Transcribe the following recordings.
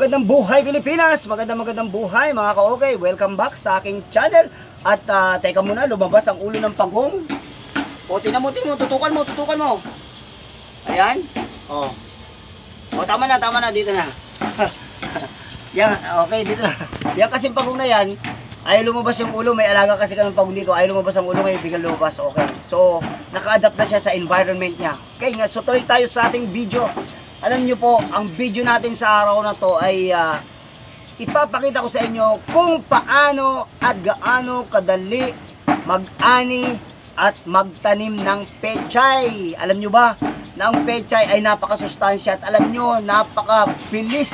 Magandang buhay Pilipinas! Magandang magandang buhay mga ka-okay! Welcome back sa aking channel. At ah, teka muna, lumabas ang ulo ng pagong. O, tinan mo, tutukan mo, tutukan mo. Ayan. O. O, tama na, tama na, dito na. yan, okay, dito na. Yan kasing pagong na yan, ay lumabas yung ulo, may alaga kasi kami pagong dito, ay lumabas ang ulo ngayon, biglang lumabas, okay. So, naka-adapt na siya sa environment niya. Okay, nga, so tuloy tayo sa ating video. Alam nyo po, ang video natin sa araw na to ay ah, ipapakita ko sa inyo kung paano at gaano kadali mag-ani at magtanim ng pechay. Alam nyo ba, na ang pechay ay napakasustansya at alam nyo, napakabilis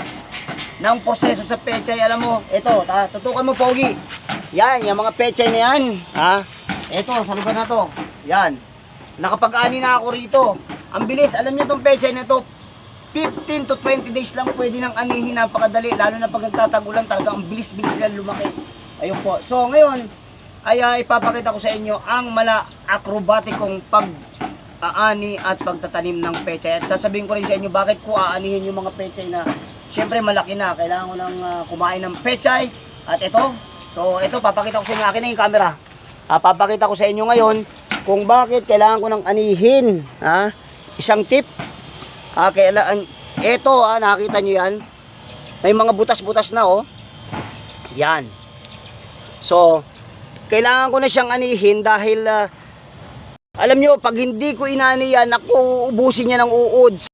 ng proseso sa pechay. Alam mo, ito, tutukan mo pogi. Yan, yung mga pechay na yan. Ha? Ito, sa na to. Yan. Nakapag-ani na ako rito. Ang bilis, alam niyo tong pechay na to, 15 to 20 days lang pwede nang anihin, napakadali. Lalo na pag nagtatagulan talaga, ang bilis-bilis nila lumaki. Ayun po. So, ngayon, ay ah, ipapakita ko sa inyo ang mala akrobatikong pag aani at pagtatanim ng pechay. At sasabihin ko rin sa inyo bakit ko aanihin yung mga pechay na syempre malaki na. Kailangan ko nang ah, kumain ng pechay. At ito, so ito papakita ko sa inyo. Akin na yung camera. Ah, papakita ko sa inyo ngayon kung bakit kailangan ko nang anihin. Ha? Isang tip. Ah, kailangan, ito ah, nakita nyo yan. May mga butas-butas na oh. Yan. So, kailangan ko na siyang anihin dahil ah, alam nyo, pag hindi ko inani yan, ako ubusin niya ng uod.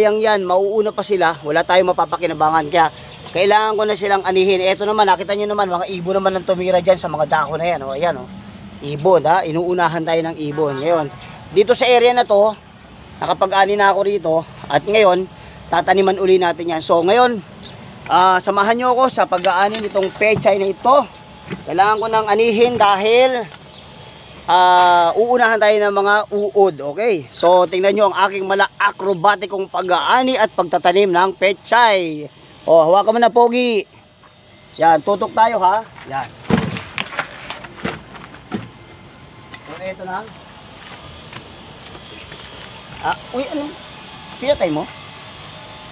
Yang yan, mauuna pa sila, wala tayong mapapakinabangan. Kaya, kailangan ko na silang anihin. Ito naman, nakita nyo naman, mga ibon naman ang tumira dyan sa mga dako na yan. O, ayan, o. Ibon, ha? Inuunahan tayo ng ibon. Ngayon, dito sa area na to, nakapag-ani na ako rito, at ngayon, tataniman uli natin yan. So, ngayon, ah, samahan nyo ako sa pag-aani nitong pechay na ito. Kailangan ko nang anihin dahil ah uunahan tayo ng mga uod, okay? So, tingnan nyo ang aking mala akrobatikong pag-aani at pagtatanim ng pechay. O, hawakan mo na, Pogi. Yan, tutok tayo, ha? Yan. So, eto na. Ah, uy, ano? Pinatay mo?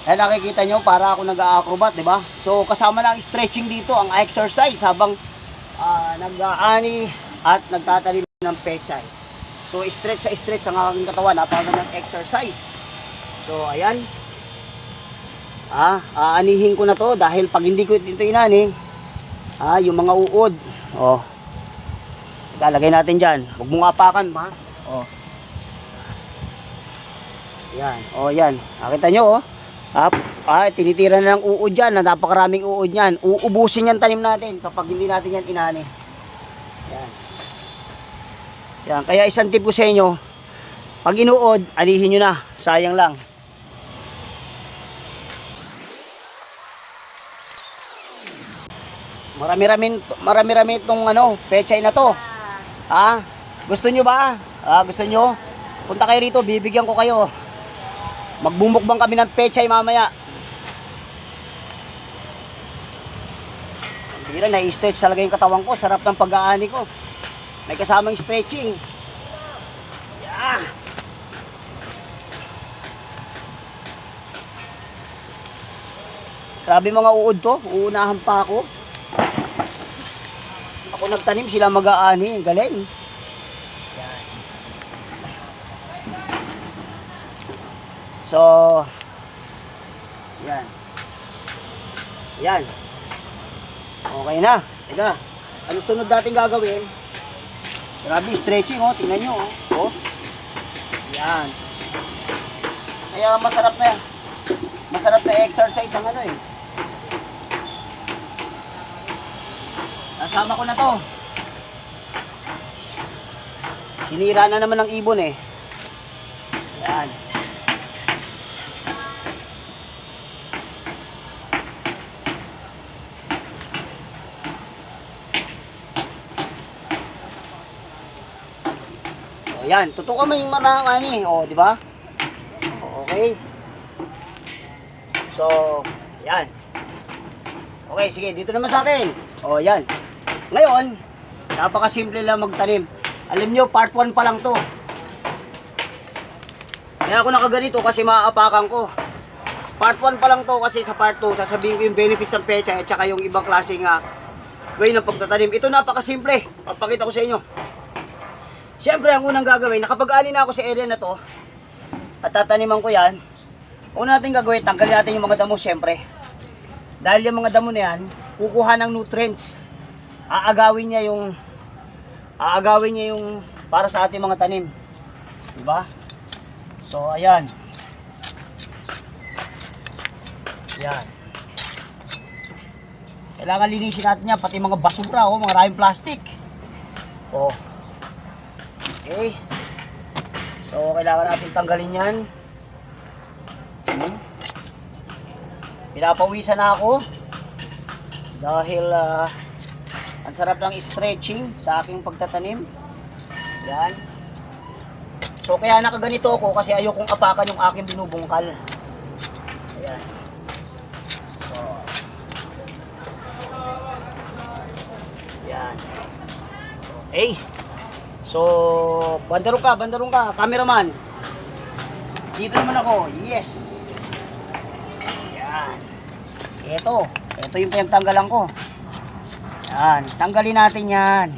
Eh, nakikita nyo, para ako nag-acrobat, di ba? So, kasama na ang stretching dito, ang exercise habang ah, nag-aani at nagtatanim ng pechay. So, stretch sa stretch ang aking katawan, napakagandang exercise. So, ayan. Ah, aanihin ko na to dahil pag hindi ko ito inani, ah, yung mga uod, oh, lalagay natin dyan. Huwag mong apakan, ha? Oh. Yan, oh, yan. Nakita nyo, oh. Ah, ah, tinitira na ng uod dyan, na napakaraming uod yan. Uubusin yan tanim natin kapag hindi natin yan inani. Yan. Yan, kaya isang tip ko sa inyo, pag inuod, alihin nyo na. Sayang lang. Marami-rami marami-rami itong ano, pechay na to. Ha? Gusto nyo ba? Ah, gusto nyo? Punta kayo rito, bibigyan ko kayo. Magbumukbang kami ng pechay mamaya. Hindi na, nai-stretch talaga yung katawan ko. Sarap ng pag-aani ko. May kasamang stretching. Yeah. Grabe mga uod to. Uunahan pa ako. Ako nagtanim, sila mag-aani. Galing. So, yan. Yan. Okay na. Teka, ano sunod natin gagawin? Grabe, stretching oh. Tingnan nyo oh. oh. Yan. Kaya masarap na yan. Masarap na exercise ang ano eh. Nasama ko na to. Sinira na naman ng ibon eh. Yan. O yan, tutukan mo yung mga ani, o, di ba? Okay. So, yan. Okay, sige, dito naman sa akin. O, yan. Ngayon, napakasimple lang magtanim. Alam nyo, part 1 pa lang to. Kaya ako nakaganito kasi maaapakan ko. part 1 pa lang to kasi sa part 2 sasabihin ko yung benefits ng pecha at saka yung ibang klaseng nga way ng pagtatanim. Ito napakasimple. Papakita ko sa inyo. Siyempre, ang unang gagawin, nakapag-ani na ako sa area na to at tataniman ko yan. Una natin gagawin, tanggalin natin yung mga damo siyempre. Dahil yung mga damo na yan, kukuha ng nutrients. Aagawin niya yung aagawin niya yung para sa ating mga tanim. Diba? So, ayan. Ayan. Kailangan linisin natin yan, pati mga basura, oh, mga maraming plastic. Oh. Okay. So, kailangan natin tanggalin yan. Hmm. Pinapawisan na ako. Dahil, ah, ang sarap ng stretching sa aking pagtatanim. Yan. So, kaya nakaganito ako kasi ayokong apakan yung aking binubungkal. Ayan. So, yan. Okay. So, bandarong ka, bandarong ka, cameraman. Dito naman ako. Yes. Yan. Ito. Ito yung pinagtanggalan ko. Yan. Tanggalin natin yan.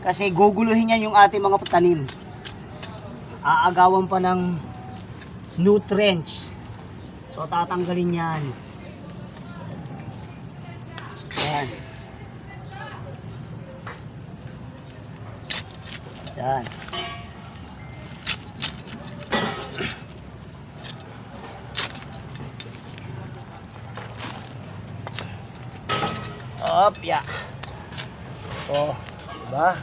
Kasi guguluhin yan yung ating mga tanim. Aagawan pa ng nutrients. So, tatanggalin yan. Yan. Yan. Op, ya. Oh, diba?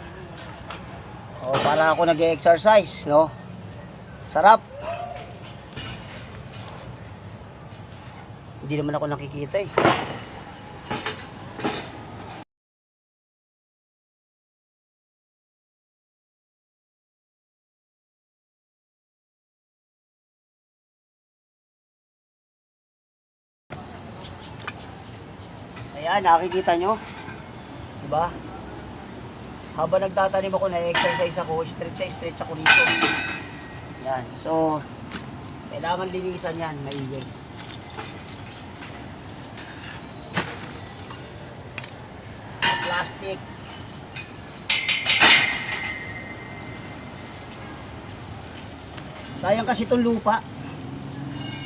Oh, para ako nag-exercise, no? Sarap. Hindi naman ako nakikita eh. Ayan, nakikita nyo. Diba? Habang nagtatanim ako, na-exercise ako, stretch sa stretch ako dito. Yan. So, kailangan linisan yan, maigay. Plastic. Sayang kasi itong lupa.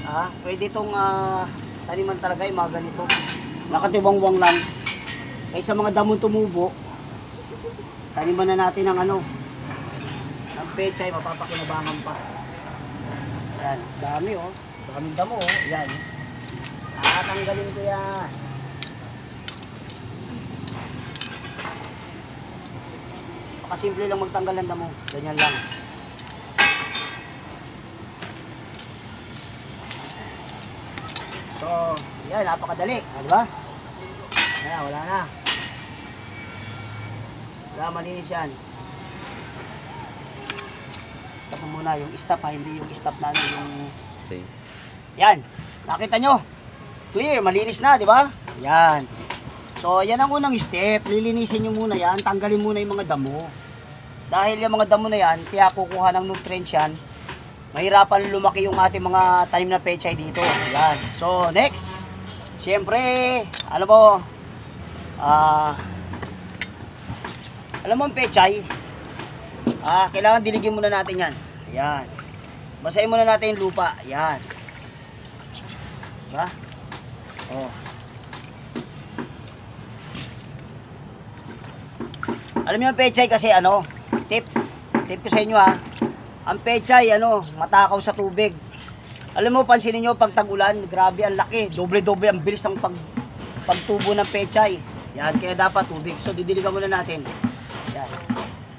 Ah, pwede itong ah, taniman talaga yung mga ganito. Nakatiwangwang lang. Kaysa mga damon tumubo, taniman na natin ng ano, ng pechay, mapapakinabangan pa. Yan, dami oh. Daming damo oh. Yan. Tatanggalin ko yan. Pakasimple lang magtanggal ng damo. Ganyan lang. So, yan, napakadali. Di ba? Wala na. Wala, malinis yan. Stop mo muna yung stop ha, hindi yung stop na ano, yung... Okay. Yan, nakita nyo? Clear, malinis na, di ba? Yan. So, yan ang unang step. Lilinisin nyo muna yan. Tanggalin muna yung mga damo. Dahil yung mga damo na yan, kaya kukuha ng nutrients yan, mahirapan lumaki yung ating mga tanim na pechay dito. Yan. So, next. Siyempre, ano mo, ah, alam mo ang pechay, ah, kailangan diligin muna natin yan. Yan. Basahin muna natin yung lupa. Yan. Diba? Oh. Alam niyo ang pechay kasi ano, tip, tip ko sa inyo ha. Ang pechay ano, matakaw sa tubig. Alam mo, pansinin nyo, pag tag-ulan, grabe ang laki. Doble-doble ang bilis ng pag, pagtubo ng pechay. Yan, kaya dapat tubig. So, didiligan muna natin. Yan.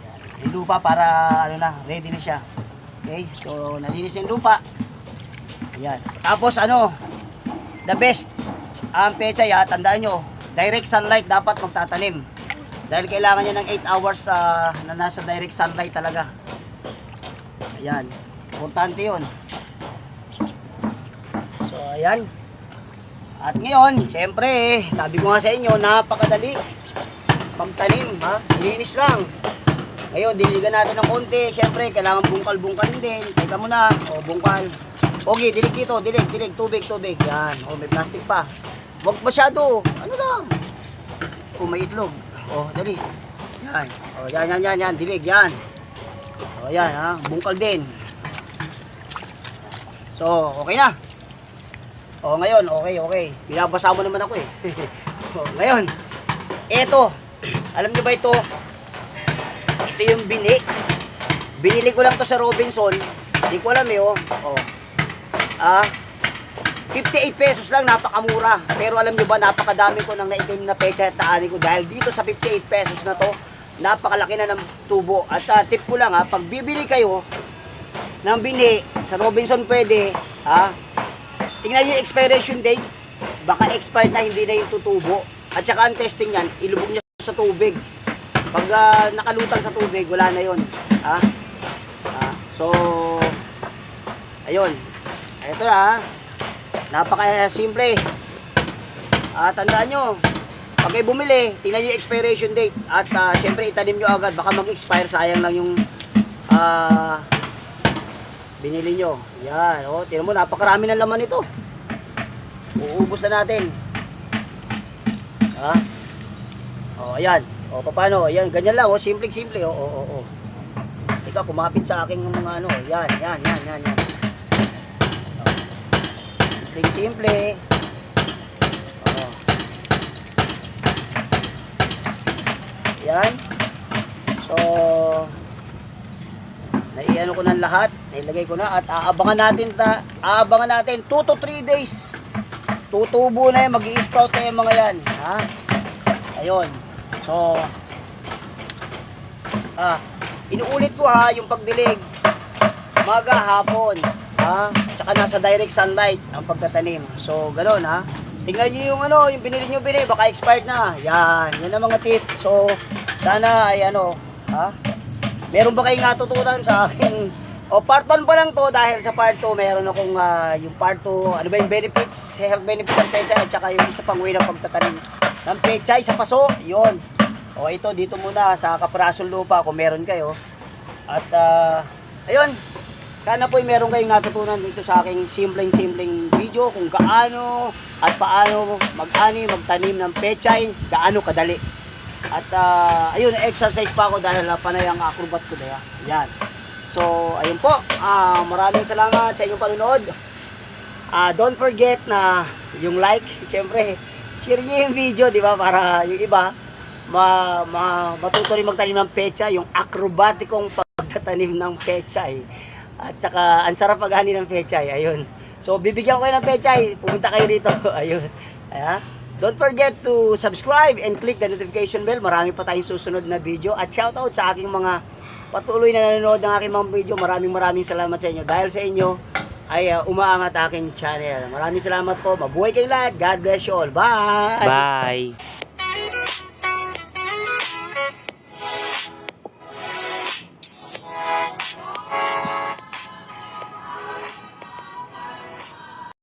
Yan. Yung lupa para, ano na, ready na siya. Okay, so, nalinis yung lupa. Yan. Tapos, ano, the best, ang pechay ha, tandaan nyo, direct sunlight dapat magtatanim. Dahil kailangan niya ng 8 hours ah, na nasa direct sunlight talaga. Ayan. Importante yun. So, ayan. At ngayon, syempre, sabi ko nga sa inyo, napakadali. Pagtanim, ha? Linis lang. Ngayon, diligan natin ng konti. Syempre, kailangan bungkal-bungkalin din. Teka muna. O, bungkal. Okay, dilig dito, dilig, dilig, tubig, tubig. Yan. Oh, may plastic pa. Huwag masyado. Ano lang. Oh, may itlog. Oh, dali. Yan. Oh, yan, yan, yan, yan. Dilig, yan. Oh, yan, ha. Bungkal din. So, okay na. Oh, ngayon, okay, okay. Binabasa mo naman ako eh. oh, ngayon, eto. Alam niyo ba ito? Ito yung bini. Binili ko lang to sa Robinson. Hindi ko alam eh, oh. oh. Ah, 58 pesos lang, napakamura. Pero alam nyo ba, napakadami ko nang naitim na pecha at taani ko dahil dito sa 58 pesos na to, napakalaki na ng tubo. At ah, tip ko lang ha, pag bibili kayo ng bini, sa Robinson pwede, ha, tingnan yung expiration date, baka expired na hindi na yung tutubo. At saka ang testing yan, ilubog niya sa tubig. Pag ah, nakalutang sa tubig, wala na yon Ha? Ah, so, ayun. Ito na ha. Napaka simple. Ah, tandaan nyo, pag kayo bumili, tingnan yung expiration date. At ah, syempre itanim nyo agad, baka mag-expire, sayang lang yung ah, binili nyo. Yan, oh, tingnan mo, napakarami ng laman nito. Uubos na natin. Ha? Oh, ayan. Oh, paano? Ayan, ganyan lang, oh, simple simple, oh, oh, oh, oh. Ikaw, kumapit sa aking mga ano, yan, yan, yan, yan, yan. Simple simple. Oh. Yan. So, naiano ko ng lahat, nailagay ko na at aabangan natin ta, aabangan natin 2 to 3 days. Tutubo na yan, mag-i-sprout na yung mga yan, ha? Ayun. So, ah, inuulit ko ha, yung pagdilig. Maga, hapon, ha? Tsaka nasa direct sunlight ang pagtatanim. So, gano'n ha. Tingnan niyo yung ano, yung binili niyo binili, baka expired na. Yan, yan ang mga tip. So, sana ay ano, ha? Meron ba kayong natutunan sa akin? O part 1 pa lang to dahil sa part 2 meron akong ah, yung part 2, ano ba yung benefits, health benefits ng pechay at saka yung isa pang way ng pagtatanim ng pechay sa paso, yon. O ito dito muna sa kaprasong lupa kung meron kayo. At ah, ayun, sana po meron kayong natutunan dito sa aking simpleng-simpleng video kung gaano at paano mag-ani, magtanim ng pechay, gaano kadali. At ah, ayun, exercise pa ako dahil ah, panay ang acrobat ko daya. Yan. So, ayun po. Ah, maraming salamat sa inyong panonood. Ah, don't forget na yung like, siyempre, share niyo yung video, di ba? Para yung iba, ma, ma, matuto rin magtanim ng pecha, yung acrobaticong pagtatanim ng pechay. At saka, ang sarap paghani ng pechay, ayun. So, bibigyan ko kayo ng pechay, pumunta kayo dito, ayun. Ayan. Don't forget to subscribe and click the notification bell. Marami pa tayong susunod na video. At shoutout sa aking mga patuloy na nanonood ng aking mga video. Maraming maraming salamat sa inyo. Dahil sa inyo ay uh, umaangat aking channel. Maraming salamat po. Mabuhay kayong lahat. God bless you all. Bye! Bye.